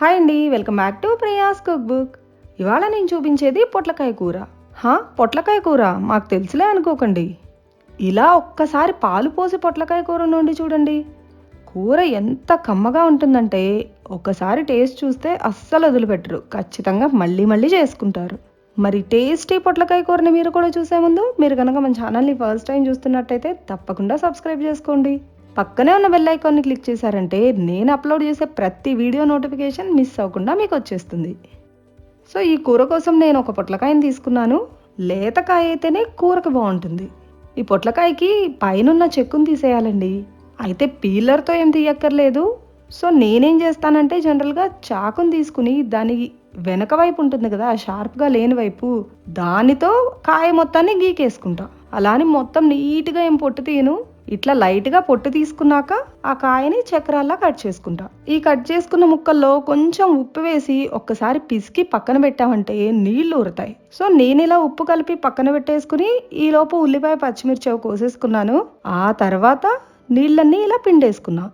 Hi అండి welcome back to Priya's cookbook ఇవాళ నేను చూపించేది పొట్లకాయ కూర. హా పొట్లకాయ కూర? మాకు తెలుసులే అనుకోకండి. ఇలా ఒక్కసారి పాలు పోసి పొట్లకాయ కూర నుండి చూడండి. కూర ఎంత కమ్మగా ఉంటుందంటే ఒకసారి టేస్ట్ చూస్తే అస్సలు వదిలిపెట్టరు. ఖచ్చితంగా మళ్ళీ మళ్ళీ చేసుకుంటారు. మరి టేస్టీ పొట్లకాయ కూరని మీరు కూడా చూసే ముందు మీరు కనుక మన ఛానల్ని ఫస్ట్ టైం చూస్తున్నట్టయితే తప్పకుండా సబ్స్క్రైబ్ చేసుకోండి. పక్కనే ఉన్న బెల్ ఐకాన్ని క్లిక్ చేశారంటే నేను అప్లోడ్ చేసే ప్రతి వీడియో నోటిఫికేషన్ మిస్ అవ్వకుండా మీకు వచ్చేస్తుంది. సో ఈ కూర కోసం నేను ఒక పొట్లకాయని తీసుకున్నాను. లేతకాయ అయితేనే కూరకు బాగుంటుంది. ఈ పొట్లకాయకి పైనున్న చెక్కుని తీసేయాలండి. అయితే పీలర్తో ఏం తీయక్కర్లేదు. సో నేనేం చేస్తానంటే జనరల్గా చాకుని తీసుకుని దాని వెనక వైపు ఉంటుంది కదా షార్ప్గా లేని వైపు దానితో కాయ మొత్తాన్ని గీకేసుకుంటా. అలా అని మొత్తం నీట్గా ఏం పొట్టు తీయను. ఇట్లా లైట్గా పొట్టు తీసుకున్నాక ఆ కాయని చక్రాల్లా కట్ చేసుకుంటా. ఈ కట్ చేసుకున్న ముక్కల్లో కొంచెం ఉప్పు వేసి ఒక్కసారి పిసికి పక్కన పెట్టామంటే నీళ్ళు ఊరుతాయి. సో నేను ఇలా ఉప్పు కలిపి పక్కన పెట్టేసుకుని ఈలోపు ఉల్లిపాయ పచ్చిమిర్చి కోసేసుకున్నాను. ఆ తర్వాత నీళ్ళన్నీ ఇలా పిండేసుకున్నా.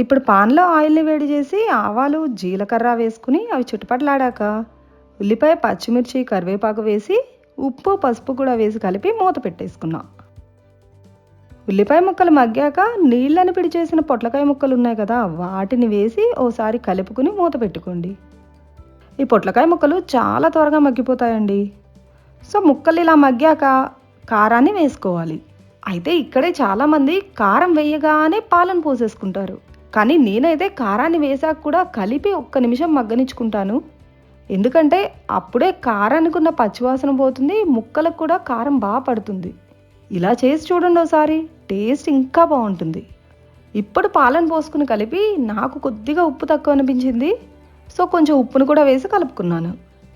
ఇప్పుడు పాన్లో ఆయిల్ని వేడి చేసి ఆవాలు జీలకర్ర వేసుకుని అవి చుట్టుపట్లాడాక ఉల్లిపాయ పచ్చిమిర్చి కరివేపాకు వేసి ఉప్పు పసుపు కూడా వేసి కలిపి మూత పెట్టేసుకున్నా. ఉల్లిపాయ ముక్కలు మగ్గాక నీళ్ళని పిడి చేసిన పొట్లకాయ ముక్కలు ఉన్నాయి కదా వాటిని వేసి ఓసారి కలుపుకుని మూత పెట్టుకోండి. ఈ పొట్లకాయ ముక్కలు చాలా త్వరగా మగ్గిపోతాయండి. సో ముక్కలు ఇలా మగ్గాక కారాన్ని వేసుకోవాలి. అయితే ఇక్కడే చాలామంది కారం వేయగానే పాలను పోసేసుకుంటారు. కానీ నేనైతే కారాన్ని వేసాక కూడా కలిపి ఒక్క నిమిషం మగ్గనించుకుంటాను ఎందుకంటే అప్పుడే కారానికి ఉన్న పచ్చివాసన పోతుంది ముక్కలకు కూడా కారం బాగా పడుతుంది. ఇలా చేసి చూడండి ఒకసారి టేస్ట్ ఇంకా బాగుంటుంది. ఇప్పుడు పాలను పోసుకుని కలిపి నాకు కొద్దిగా ఉప్పు తక్కువ అనిపించింది. సో కొంచెం ఉప్పును కూడా వేసి కలుపుకున్నాను.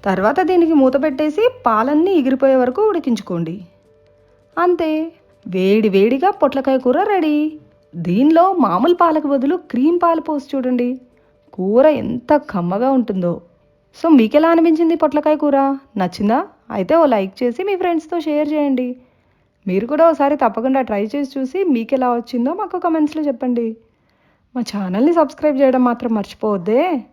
తర్వాత దీనికి మూత పెట్టేసి పాలన్నీ ఎగిరిపోయే వరకు ఉడికించుకోండి. అంతే వేడి వేడిగా పొట్లకాయ కూర రెడీ. దీనిలో మామూలు పాలకు బదులు క్రీమ్ పాలు పోసి చూడండి. కూర ఎంత కమ్మగా ఉంటుందో. సో మీకు ఎలా అనిపించింది పొట్లకాయ కూర? నచ్చిందా? అయితే ఓ లైక్ చేసి మీ ఫ్రెండ్స్తో షేర్ చేయండి. మీరు కూడా ఒకసారి తప్పకుండా ట్రై చేసి చూసి మీకు ఎలా వచ్చిందో మాకు కమెంట్స్లో చెప్పండి. మా ఛానల్ని సబ్స్క్రైబ్ చేయడం మాత్రం మర్చిపోవద్దే.